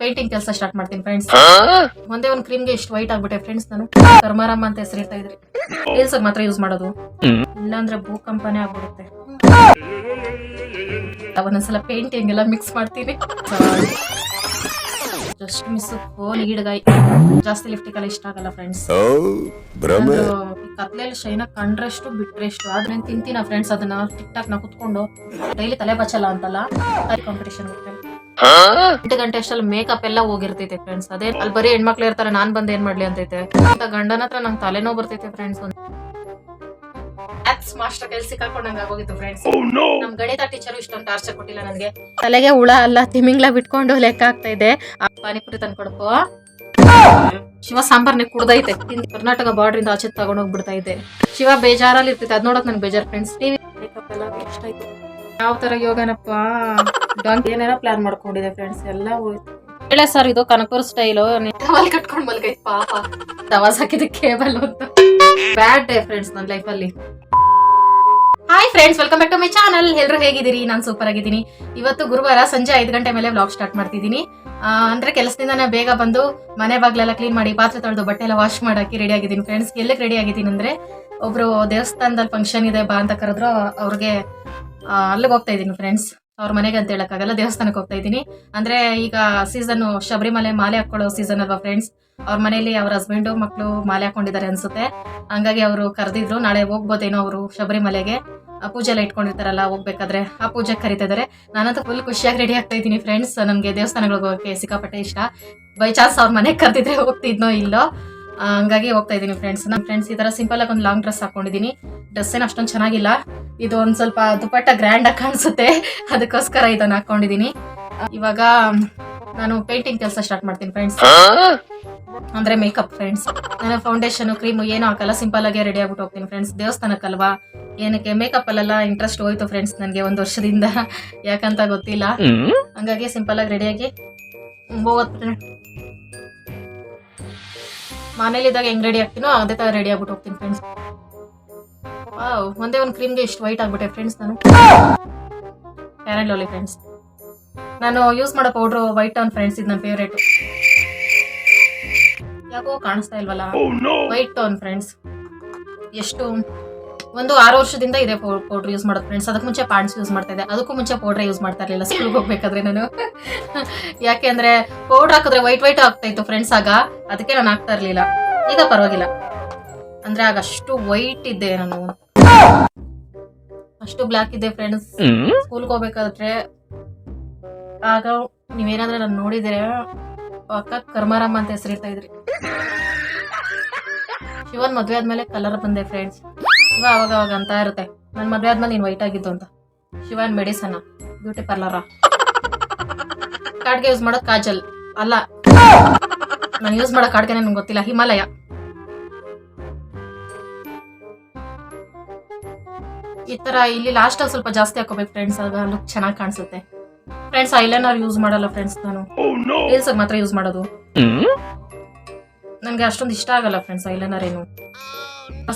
Painting ಕೆಲಸ start ಮಾಡ್ತೀನಿ friends ಒಂದೇ ಒಂದ್ ಕ್ರೀಮ್ಗೆ ಇಷ್ಟು ವೈಟ್ ಆಗ್ಬಿಟ್ಟೆ ಫ್ರೆಂಡ್ಸ್ ನಾನು. ಕರ್ಮಾರಾಮ್ ಅಂತ ಹೆಸರಿಡ್ತಾ ಇದ್ರಿ. ರೀಲ್ಸ್ ಮಾತ್ರ ಯೂಸ್ ಮಾಡೋದು. ಇಲ್ಲಾಂದ್ರೆ ಭೂಕಂಪನೇ ಆಗ್ಬಿಡುತ್ತೆ. ಒಂದೊಂದ್ಸಲ ಪೇಂಟಿಂಗ್ ಎಲ್ಲ ಮಿಕ್ಸ್ ಮಾಡ್ತೀನಿ. ಜಸ್ಟ್ ಮಿಸ್ ಫೋನ್ ಈಡ್ಗಾಯಿ ಜಾಸ್ತಿ ಲಿಫ್ಟಿಕ್ ಎಲ್ಲ ಇಷ್ಟ ಆಗಲ್ಲ ಫ್ರೆಂಡ್ಸ್ ಕತ್ಲೆಯಲ್ಲಿ ಶೈನ ಕಂಡ್ರಷ್ಟು ಬಿಟ್ರೆಷ್ಟು ಆದ್ರೆ ತಿಂತೀನ ಫ್ರೆಂಡ್ಸ್ ಅದನ್ನ ಟಿಕ್ ಟಾಕ್ನ ಕುತ್ಕೊಂಡು. ಡೈಲಿ ತಲೆ ಬಚ್ಚಲ್ಲ ಅಂತಲ್ಲ ಕಾಂಪಿಟೇಷನ್ ಹೋಗ್ತೇನೆ. ಎಂಟು ಗಂಟೆ ಅಷ್ಟಲ್ಲಿ ಮೇಕಪ್ ಎಲ್ಲ ಹೋಗಿರ್ತೈತೆ ಫ್ರೆಂಡ್ಸ್ ಅದೇ ಅಲ್ಲಿ ಬರೀ ಹೆಣ್ಮಕ್ಳು ಇರ್ತಾರೆ ನಾನ್ ಬಂದ್ ಏನ್ ಮಾಡ್ಲಿ ಅಂತೈತೆ. ಅಂತ ಗಂಡನ ಹತ್ರ ನಂಗೆ ತಲೆನೋ ಬರ್ತೈತೆ ಫ್ರೆಂಡ್ಸ್ ಮ್ಯಾಥ್ಸ್ ಮಾಸ್ಟರ್ ಕೆಲ್ಸ ಆಗೋಗಿತ್ತು ಫ್ರೆಂಡ್ಸ್ ನಮ್ ಗಣಿತ ಟೀಚರ್ ಇಷ್ಟೊಂದು ಟಾರ್ಚರ್ ಕೊಟ್ಟಿಲ್ಲ ನನಗೆ. ತಲೆಗೆ ಹುಳ ಅಲ್ಲ ತಿಮಿಂಗ್ಲ ಬಿಟ್ಕೊಂಡು ಲೆಕ್ಕ ಆಗ್ತಾ ಇದೆ. ಆ ಪಾನಿಪುರಿ ತಂದ್ಕೊಡಪ್ಪ ಶಿವ ಸಾಂಬಾರ್ನೆ ಕುಡ್ದೈತೆ. ಕರ್ನಾಟಕ ಬಾರ್ಡರ್ ಇಂದ ಆಚೆ ತಗೊಂಡೋಗ್ಬಿಡ್ತಾ ಇದೆ. ಶಿವ ಬೇಜಾರಲ್ಲಿ ಇರ್ತೈತೆ ಅದ್ ನೋಡಕ್ ನನ್ ಬೇಜಾರ್ ಫ್ರೆಂಡ್ಸ್ ಟಿವಿ ಮೇಕಪ್ ಎಲ್ಲ ವೇಸ್ಟ್ ಆಯ್ತು. ಯಾವ ತರ ಯೋಗನಪ್ಪ? ಡಾಂಕ್ ಏನೇನೋ ಪ್ಲಾನ್ ಮಾಡ್ಕೊಂಡಿದೆ ಫ್ರೆಂಡ್ಸ್ ಎಲ್ಲ ಹೋಯ್ತು. ಹೇಳ ಸರ್ ಇದು ಕನಕೂರ್ ಸ್ಟೈಲು ಟವಲ್ ಕಟ್ಕೊಂಡ್ ಮಲ್ಗೈತ್ ಪಾಪ. ಟವಾಸ್ ಹಾಕಿದ ಕೇಬಲ್ ಅಂತ ಬ್ಯಾಡ್ ಡೇ ಫ್ರೆಂಡ್ಸ್ ನನ್ನ ಲೈಫಲ್ಲಿ hi friends welcome back to my channel ಎಲ್ಲರೂ ಹೇಗಿದ್ದೀರಿ? ನಾನು ಸೂಪರ್ ಆಗಿದ್ದೀನಿ. ಇವತ್ತು ಗುರುವಾರ ಸಂಜೆ ಐದು ಗಂಟೆ ಮೇಲೆ ವ್ಲಾಗ್ ಸ್ಟಾರ್ಟ್ ಮಾಡ್ತಿದ್ದೀನಿ. ಆ, ಅಂದ್ರೆ ಕೆಲಸದಿಂದ ಬೇಗ ಬಂದು ಮನೆ ಬಾಗ್ಲೆಲ್ಲ ಕ್ಲೀನ್ ಮಾಡಿ ಪಾತ್ರೆ ತೊಳೆದು ಬಟ್ಟೆ ಎಲ್ಲ ವಾಶ್ ಮಾಡಕ್ಕೆ ರೆಡಿ ಆಗಿದ್ದೀನಿ ಫ್ರೆಂಡ್ಸ್ ಎಲ್ಲಕ್ಕೆ ರೆಡಿ ಆಗಿದ್ದೀನಿ ಅಂದ್ರೆ ಒಬ್ರು ದೇವಸ್ಥಾನದಲ್ಲಿ ಫಂಕ್ಷನ್ ಇದೆ ಬಾ ಅಂತ ಕರೆದ್ರು ಅವ್ರಿಗೆ ಅಲ್ಲಿಗೆ ಹೋಗ್ತಾ ಇದ್ದೀನಿ ಫ್ರೆಂಡ್ಸ್ ಅವ್ರ ಮನೆಗೆ ಅಂತ ಹೇಳಕ್ಕಾಗಲ್ಲ ದೇವಸ್ಥಾನಕ್ಕೆ ಹೋಗ್ತಾ ಇದ್ದೀನಿ. ಅಂದ್ರೆ ಈಗ ಸೀಸನ್ ಶಬರಿಮಲೆ ಮಾಲೆ ಹಾಕೊಳ್ಳೋ ಸೀಸನ್ ಅಲ್ವಾ ಫ್ರೆಂಡ್ಸ್ ಅವ್ರ ಮನೆಯಲ್ಲಿ ಅವ್ರ ಹಸ್ಬೆಂಡು ಮಕ್ಕಳು ಮಾಲೆ ಹಾಕೊಂಡಿದ್ದಾರೆ ಅನ್ಸುತ್ತೆ. ಹಂಗಾಗಿ ಅವರು ಕರೆದಿದ್ರು, ನಾಳೆ ಹೋಗ್ಬೋದೇನೋ ಅವರು ಶಬರಿಮಲೆಗೆ. ಆ ಪೂಜೆ ಎಲ್ಲ ಇಟ್ಕೊಂಡಿರ್ತಾರಲ್ಲ, ಹೋಗ್ಬೇಕಾದ್ರೆ ಆ ಪೂಜೆಗೆ ಕರಿತಾ ಇದಾರೆ ನಾನಂತೂ ಫುಲ್ ಖುಷಿಯಾಗಿ ರೆಡಿ ಆಗ್ತಾ ಇದ್ದೀನಿ ಫ್ರೆಂಡ್ಸ್ ನನಗೆ ದೇವಸ್ಥಾನಗಳಿಗೆ ಹೋಗೋಕೆ ಸಿಕ್ಕಾಪಟ್ಟೆ ಇಷ್ಟ. ಬೈ ಚಾನ್ಸ್ ಅವ್ರ ಮನೆಗೆ ಕರೆದಿದ್ರೆ ಹೋಗ್ತಿದ್ನೋ ಇಲ್ಲೋ? ಹಂಗಾಗಿ ಹೋಗ್ತಾ ಇದ್ದೀನಿ ಫ್ರೆಂಡ್ಸ್ ನನ್ನ ಫ್ರೆಂಡ್ಸ್ ಈ ತರ ಸಿಂಪಲ್ ಆಗಿ ಒಂದು ಲಾಂಗ್ ಡ್ರೆಸ್ ಹಾಕೊಂಡಿದ್ದೀನಿ. ಡ್ರೆಸ್ ಏನು ಅಷ್ಟೊಂದು ಚೆನ್ನಾಗಿಲ್ಲ. ಇದು ಒಂದ್ ಸ್ವಲ್ಪ ದುಪ್ಪಟ್ಟ ಗ್ರ್ಯಾಂಡ್ ಆಗಿ ಕಾಣಿಸುತ್ತೆ. ಅದಕ್ಕೋಸ್ಕರ ಇದನ್ನ ಹಾಕೊಂಡಿದ್ದೀನಿ. ಇವಾಗ ನಾನು ಪೇಂಟಿಂಗ್ ಕೆಲಸ ಸ್ಟಾರ್ಟ್ ಮಾಡ್ತೀನಿ ಫ್ರೆಂಡ್ಸ್ ಅಂದ್ರೆ ಮೇಕಪ್ ಫ್ರೆಂಡ್ಸ್ ನಾನು ಫೌಂಡೇಶನ್ ಕ್ರೀಮ್ ಏನು ಹಾಕಲ್ಲ. ಸಿಂಪಲ್ ಆಗಿ ರೆಡಿ ಆಗ್ಬಿಟ್ಟು ಹೋಗ್ತೀನಿ ಫ್ರೆಂಡ್ಸ್ ದೇವಸ್ಥಾನಕ್ಕಲ್ವಾ? ಏನಕ್ಕೆ? ಮೇಕಪ್ ಅಲ್ಲೆಲ್ಲ ಇಂಟ್ರೆಸ್ಟ್ ಹೋಯ್ತು ಫ್ರೆಂಡ್ಸ್ ನನಗೆ ಒಂದು ವರ್ಷದಿಂದ. ಯಾಕಂತ ಗೊತ್ತಿಲ್ಲ. ಹಂಗಾಗಿ ಸಿಂಪಲ್ ಆಗಿ ರೆಡಿಯಾಗಿ ಹೋಗುತ್ತೆ ಮನೇಲಿದ್ದಾಗ ಹೆಂಗ್ ರೆಡಿ ಆಗ್ತೀನೋ ಅದೇ ತರ ರೆಡಿ ಆಗ್ಬಿಟ್ಟು ಹೋಗ್ತೀನಿ ಫ್ರೆಂಡ್ಸ್ ಒಂದೇ ಒಂದು ಕ್ರೀಮ್ಗೆ ಇಷ್ಟು ವೈಟ್ ಆಗ್ಬಿಟ್ಟೆ ಫ್ರೆಂಡ್ಸ್ ನಾನು. ಪ್ಯಾರಲ್ ಲೋಲಿ ಫ್ರೆಂಡ್ಸ್ ನಾನು ಯೂಸ್ ಮಾಡೋ ಪೌಡ್ರು ವೈಟ್ ಟೌನ್ ಫ್ರೆಂಡ್ಸ್ ಇದು ನನ್ನ ಫೇವ್ರೇಟ್ ಯಾಕೋ ಕಾಣಿಸ್ತಾ ಇಲ್ವಲ್ಲ? ವೈಟ್ ಟೋನ್ ಫ್ರೆಂಡ್ಸ್ ಎಷ್ಟು ಒಂದು ಆರು ವರ್ಷದಿಂದ ಇದೆ ಪೌಡರ್ ಯೂಸ್ ಮಾಡೋದು ಫ್ರೆಂಡ್ಸ್ ಅದಕ್ಕೆ ಮುಂಚೆ ಪಾಂಡ್ಸ್ ಯೂಸ್ ಮಾಡ್ತಾ ಇದೆ ಅದಕ್ಕೂ ಮುಂಚೆ ಪೌಡ್ರ್ ಯೂಸ್ ಮಾಡ್ತಾ ಇರಲಿಲ್ಲ. ಸ್ಕೂಲ್ಗೆ ಹೋಗ್ಬೇಕಾದ್ರೆ ನಾನು. ಯಾಕೆ ಅಂದ್ರೆ ಪೌಡರ್ ಹಾಕಿದ್ರೆ ವೈಟ್ ವೈಟ್ ಆಗ್ತಾ ಇತ್ತು ಫ್ರೆಂಡ್ಸ್ ಆಗ. ಅದಕ್ಕೆ ನಾನು ಹಾಕ್ತಾ ಇರಲಿಲ್ಲ. ಈಗ ಪರವಾಗಿಲ್ಲ. ಅಂದ್ರೆ ಆಗ ಅಷ್ಟು ವೈಟ್ ಇದ್ದೆ ನಾನು. ಅಷ್ಟು ಬ್ಲ್ಯಾಕ್ ಇದ್ದೆ ಫ್ರೆಂಡ್ಸ್ ಸ್ಕೂಲ್ಗೆ ಹೋಗ್ಬೇಕಾದ್ರೆ ಆಗ ನೀವೇನಾದ್ರೆ ನಾನು ನೋಡಿದ್ರೆ ಅಕ್ಕ ಕರ್ಮಾರಮ್ಮ ಅಂತ ಹೆಸರಿಡ್ತಾ ಇದ್ರಿ. ಶಿವನ್ ಮದ್ವೆ ಆದ್ಮೇಲೆ ಕಲರ್ ಬಂದೆ ಫ್ರೆಂಡ್ಸ್ ಅವಾಗ ಅವಾಗ ಅಂತ ಇರುತ್ತೆ. ನನ್ನ ಮದುವೆ ಆದ್ಮೇಲೆ ನೀನು ವೈಟ್ ಆಗಿದ್ದು ಅಂತ. ಶಿವನ್ ಮೆಡಿಸನ್ ಬ್ಯೂಟಿ ಪಾರ್ಲರ. ಕಾಡ್ಗೆ ಯೂಸ್ ಮಾಡೋ ಕಾಜಲ್. ಅಲ್ಲ ನಾನು ಯೂಸ್ ಮಾಡೋ ಕಾಡ್ಗೆ ನನಗೆ ಗೊತ್ತಿಲ್ಲ ಹಿಮಾಲಯ. ಈ ತರ ಇಲ್ಲಿ ಲಾಸ್ಟ್ ಅಲ್ಲಿ ಸ್ವಲ್ಪ ಜಾಸ್ತಿ ಹಾಕೋಬೇಕು ಫ್ರೆಂಡ್ಸ್ ಆಗ ಲುಕ್ ಚೆನ್ನಾಗಿ ಕಾಣಿಸುತ್ತೆ. ಫ್ರೆಂಡ್ಸ್ ಐಲೈನರ್ ಯೂಸ್ ಮಾಡಲ್ಲ ಫ್ರೆಂಡ್ಸ್ ನಾನು. ರೀಲ್ಸ್ ಮಾತ್ರ ಯೂಸ್ ಮಾಡೋದು. ನನಗೆ ಅಷ್ಟೊಂದು ಇಷ್ಟ ಆಗಲ್ಲ ಫ್ರೆಂಡ್ಸ್ ಐಲೈನರ್ ಏನು.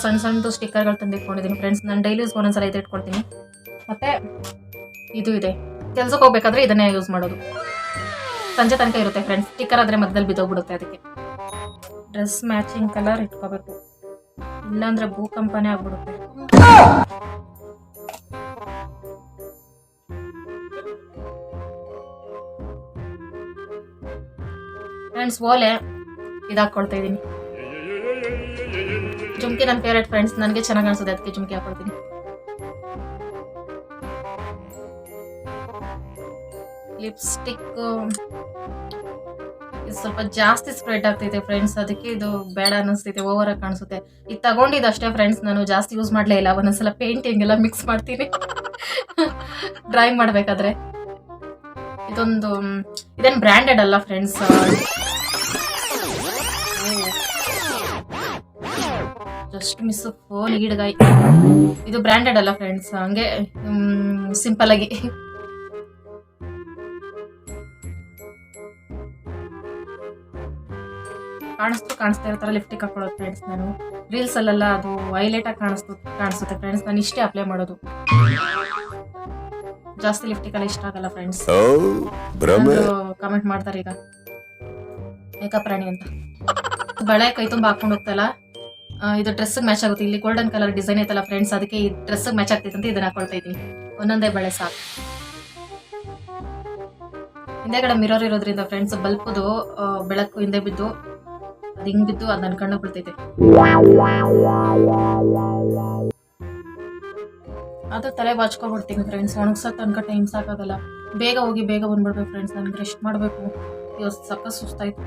ಸಣ್ಣ ಸಣ್ಣದು ಸ್ಟಿಕ್ಕರ್ಗಳು ತಂದು ಇಟ್ಕೊಂಡಿದ್ದೀನಿ ಫ್ರೆಂಡ್ಸ್ ನಾನು ಡೈಲಿ ಯೂಸ್ ಒಂದೊಂದ್ಸಲ ಇದು ಇಟ್ಕೊಳ್ತೀನಿ ಮತ್ತೆ ಇದು ಇದೆ. ಕೆಲ್ಸಕ್ಕೆ ಹೋಗ್ಬೇಕಾದ್ರೆ ಇದನ್ನೇ ಯೂಸ್ ಮಾಡೋದು. ಸಂಜೆ ತನಕ ಇರುತ್ತೆ ಫ್ರೆಂಡ್ಸ್ ಸ್ಟಿಕ್ಕರ್ ಆದರೆ ಮಧ್ಯದಲ್ಲಿ ಬಿದ್ದೋಗ್ಬಿಡುತ್ತೆ ಅದಕ್ಕೆ. ಡ್ರೆಸ್ ಮ್ಯಾಚಿಂಗ್ ಕಲರ್ ಇಟ್ಕೋಬೇಕು. ಇಲ್ಲಾಂದ್ರೆ ಭೂಕಂಪನೇ ಆಗ್ಬಿಡುತ್ತೆ. ಫ್ರೆಂಡ್ಸ್ ಓಲೆ ಇದಾಕೊಳ್ತಾ ಇದ್ದೀನಿ ಜುಮ್ಕಿ ನನ್ನ ಫೇವ್ರೆಟ್ ಫ್ರೆಂಡ್ಸ್ ನನಗೆ ಚೆನ್ನಾಗಿ ಅನ್ಸುತ್ತೆ, ಅದಕ್ಕೆ ಜುಮ್ಕಿ ಹಾಕೊಳ್ತೀನಿ. ಲಿಪ್ಸ್ಟಿಕ್ ಇದು ಸ್ವಲ್ಪ ಜಾಸ್ತಿ ಸ್ಪ್ರೆಡ್ ಆಗ್ತೈತೆ ಫ್ರೆಂಡ್ಸ್ ಅದಕ್ಕೆ ಇದು ಬೇಡ ಅನ್ನಿಸ್ತೈತೆ ಓವರ್ ಆಗಿ ಕಾಣಿಸುತ್ತೆ. ಇದು ತಗೊಂಡಿದ್ದು ಅಷ್ಟೇ ಫ್ರೆಂಡ್ಸ್ ನಾನು ಜಾಸ್ತಿ ಯೂಸ್ ಮಾಡಲೇ ಇಲ್ಲ, ಒಂದೊಂದ್ಸಲ ಪೇಂಟಿಂಗ್ ಎಲ್ಲ ಮಿಕ್ಸ್ ಮಾಡ್ತೀನಿ. ಡ್ರಾಯಿಂಗ್ ಮಾಡಬೇಕಾದ್ರೆ. ಇದೊಂದು, ಇದೇನು ಬ್ರ್ಯಾಂಡೆಡ್ ಅಲ್ಲ ಫ್ರೆಂಡ್ಸ್ ಜಸ್ಟ್ ಮಿಸ್ ಫೋನ್ ಈಡ್ಗಾಯಿ ಇದು ಬ್ರ್ಯಾಂಡೆಡ್ ಅಲ್ಲ ಫ್ರೆಂಡ್ಸ್ ಹಂಗೆ ಸಿಂಪಲ್ ಆಗಿ. ಕಾಣಿಸ್ತು ಕಾಣಿಸ್ತಾ ಇರೋ ಥರ ಲಿಫ್ಟಿಕ್ ಹಾಕೊಳ್ಳೋದು ಫ್ರೆಂಡ್ಸ್ ನಾನು. ರೀಲ್ಸ್ ಅಲ್ಲೆಲ್ಲ ಅದು ವೈಲೆಟ್ ಆಗಿ ಕಾಣಿಸ್ತು ಕಾಣಿಸುತ್ತೆ ಫ್ರೆಂಡ್ಸ್ ನಾನು ಇಷ್ಟೇ ಅಪ್ಲೈ ಮಾಡೋದು. ಜಾಸ್ತಿ ಲಿಫ್ಟಿಕ್ ಎಲ್ಲ ಇಷ್ಟ ಆಗಲ್ಲ ಫ್ರೆಂಡ್ಸ್ ಕಮೆಂಟ್ ಮಾಡ್ತಾರೆ ಈಗ? ಮೇಕಪ್ ರಾಣಿ ಅಂತ. ಬಳೆ ಕೈ ತುಂಬ ಹಾಕೊಂಡು ಹೋಗ್ತಲ್ಲ? ಇದು ಡ್ರೆಸ್ ಮ್ಯಾಚ್ ಆಗುತ್ತೆ. ಇಲ್ಲಿ ಗೋಲ್ಡನ್ ಕಲರ್ ಡಿಸೈನ್ ಐತಲ್ಲ ಫ್ರೆಂಡ್ಸ್ ಅದಕ್ಕೆ ಈ ಡ್ರೆಸ್ ಮ್ಯಾಚ್ ಆಗ್ತೈತೆ ಅಂತ ಇದನ್ನ ಹಾಕೊಳ್ತಾ ಇದ್ದೀನಿ. ಒಂದೊಂದೇ ಬಳೆ ಸಾಕು. ಹಿಂದೆಗಡೆ ಮಿರರ್ ಇರೋದ್ರಿಂದ ಫ್ರೆಂಡ್ಸ್ ಬಲ್ಪದು ಬೆಳಕು ಹಿಂದೆ ಬಿದ್ದು ಅದು ಹಿಂಗ್ ಬಿದ್ದು ಅದು ನನ್ನ ಕಣ್ಣು ಬಿಡ್ತೈತೆ. ಅದು ತಲೆ ಬಾಚ್ಕೊಂಡ್ಬಿಡ್ತೀನಿ ಫ್ರೆಂಡ್ಸ್ ಒಣಗ್ಸಕ್ ತನಕ ಟೈಮ್ ಸಾಕಾಗಲ್ಲ. ಬೇಗ ಹೋಗಿ ಬೇಗ ಬಂದ್ಬಿಡ್ಬೇಕು ಫ್ರೆಂಡ್ಸ್ ನನ್ಗೆ ರೆಸ್ಟ್ ಮಾಡಬೇಕು. ಸಕ್ಕ ಸುಸ್ತಾಯ್ತು.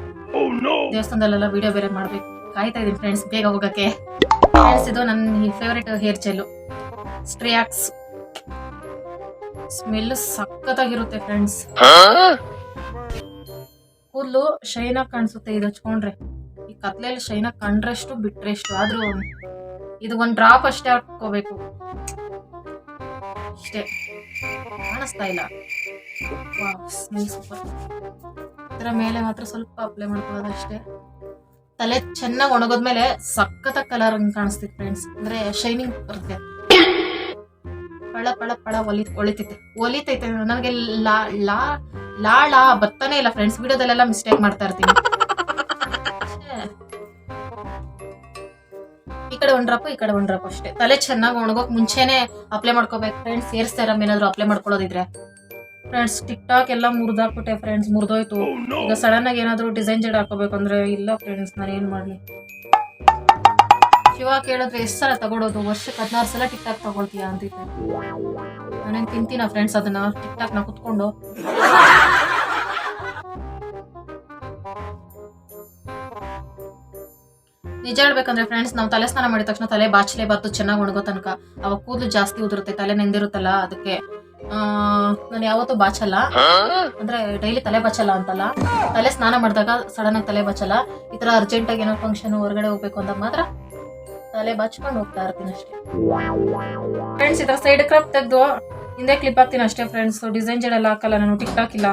ದೇವಸ್ಥಾನದಲ್ಲೆಲ್ಲ ವಿಡಿಯೋ ಬೇರೆ ಮಾಡ್ಬೇಕು. ಕಾಯ್ತಾ ಇದೀನಿ ಫ್ರೆಂಡ್ಸ್ ಬೇಗ ಹೋಗಕ್ಕೆ. ಫ್ರೆಂಡ್ಸ್ ಇದು ನನ್ನ favourite hair gel Streax smell ಸಖತ್ತಾಗಿರುತ್ತೆ friends ಕೂದಲು ಶೈನ್ ಆಗಿ ಕಾಣಿಸುತ್ತೆ ಇದು ಹಚ್ಕೊಂಡ್ರೆ. ಈ ಕತ್ಲೆಯಲ್ಲಿ ಶೈನ್ ಆಗಿ ಕಂಡ್ರಷ್ಟು ಬಿಟ್ರೆಷ್ಟು ಆದ್ರೂ ಇದು ಒಂದ್ ಡ್ರಾಪ್ ಅಷ್ಟೇ ಹಾಕೋಬೇಕು ಅಷ್ಟೇ ಕಾಣಿಸ್ತಾ ಇಲ್ಲ. ಸ್ಮೆಲ್ ಸೂಪರ್ ಇದರ ಮೇಲೆ ಮಾತ್ರ ಸ್ವಲ್ಪ ಅಪ್ಲೈ ಮಾಡ್ಕೊಳ್ಳೋದು ಅಷ್ಟೇ ತಲೆ ಚೆನ್ನಾಗಿ ಒಣಗೋದ್ಮೇಲೆ ಸಖತ್ತ ಕಲರ್ ಹಂಗ್ ಫ್ರೆಂಡ್ಸ್ ಅಂದ್ರೆ ಶೈನಿಂಗ್ ಬರುತ್ತೆ. ಪಳ ಪಳ ಪಳ ಒಲಿ, ಒಳಿತೈತೆ. ಒಲಿತೈತೆ ನನಗೆ ಲಾ ಲಾ, ಲಾಳ ಬರ್ತಾನೆ ಇಲ್ಲ ಫ್ರೆಂಡ್ಸ್ ವಿಡಿಯೋದಲ್ಲೆಲ್ಲ ಮಿಸ್ಟೇಕ್ ಮಾಡ್ತಾ ಇರ್ತೀನಿ. ಈ ಕಡೆ ಒಂಡ್ರಪ್ಪ ಡ್ರಾಪ್ ಈ ಕಡೆ ಒಂಡ್ರಪ್ಪ ಡ್ರಾಪ್ ಅಷ್ಟೇ. ತಲೆ ಚೆನ್ನಾಗಿ ಒಣಗೋಕ್ ಮುಂಚೆನೆ ಅಪ್ಲೈ ಮಾಡ್ಕೋಬೇಕು. ಫ್ರೆಂಡ್ಸ್ ಹೇರ್ ಸೆರಮ್ ಏನಾದ್ರು ಅಪ್ಲೈ ಮಾಡ್ಕೊಳ್ಳೋದಿದ್ರೆ. ಫ್ರೆಂಡ್ಸ್ ಟಿಕ್ ಟಾಕ್ ಎಲ್ಲ ಮುರಿದಾಕ್ಬಿಟ್ಟೆ ಫ್ರೆಂಡ್ಸ್ ಮುರಿದೋಯ್ತು. ಈಗ ಸಡನ್ ಆಗಿ ಏನಾದ್ರು ಡಿಸೈನ್ ಜೆಡ್ ಹಾಕೋಬೇಕಂದ್ರೆ ಇಲ್ಲ ಫ್ರೆಂಡ್ಸ್ ನಾನು ಏನ್ ಮಾಡ್ಲಿ? ಶಿವ ಕೇಳಿದ್ರೆ ಎಷ್ಟು ಸಲ ತಗೊಳೋದು? ವರ್ಷಕ್ಕೆ ಹದಿನಾರು ಸಲ ಟಿಕ್ ಟಾಕ್ ತಗೊಳ್ತೀಯಾ ಅಂತ ನಾನೇನ್ ತಿಂತೀನ ಫ್ರೆಂಡ್ಸ್ ಅದನ್ನ? ಟಿಕ್ ಟಾಕ್ನ ಕುತ್ಕೊಂಡು. ನಿಜ ಹೇಳ್ಬೇಕಂದ್ರೆ ಫ್ರೆಂಡ್ಸ್ ನಾವು ತಲೆ ಸ್ನಾನ ಮಾಡಿದ ತಕ್ಷಣ ತಲೆ ಬಾಚಲೇಬಾರ್ದು ಚೆನ್ನಾಗಿ ಒಣಗೋ ತನಕ. ಅವಾಗ ಕೂದಲು ಜಾಸ್ತಿ ಉದುರುತ್ತೆ ತಲೆ ನೆಂದಿರುತ್ತಲ್ಲ ಅದಕ್ಕೆ. ನಾನು ಯಾವತ್ತೂ ಬಾಚಲ್ಲ. ಅಂದ್ರೆ ಡೈಲಿ ತಲೆ ಬಚ್ಚಲ್ಲ ಅಂತಲ್ಲ. ತಲೆ ಸ್ನಾನ ಮಾಡಿದಾಗ ಸಡನ್ ಆಗಿ ತಲೆ ಬಚ್ಚಲ್ಲ ಈ ತರ ಅರ್ಜೆಂಟ್ ಆಗಿ ಏನೋ ಫಂಕ್ಷನ್ ಹೊರಗಡೆ ಹೋಗ್ಬೇಕು ಅಂದಾಗ ಮಾತ್ರ ತಲೆ ಬಚ್ಕೊಂಡು ಹೋಗ್ತಾ ಇರ್ತೀನಿ ಅಷ್ಟೇ. ಫ್ರೆಂಡ್ಸ್ ಈ ತರ ಸೈಡ್ ಕ್ರಾಪ್ ತೆಗೆದು ಹಿಂದೆ ಕ್ಲಿಪ್ ಹಾಕ್ತೀನಿ ಅಷ್ಟೇ ಫ್ರೆಂಡ್ಸ್ ಡಿಸೈನ್ ಜಡೆಲ್ಲ ಎಲ್ಲ ಹಾಕಲ್ಲ ನಾನು ಟಿಕ್ ಟಾಕ್ ಇಲ್ಲ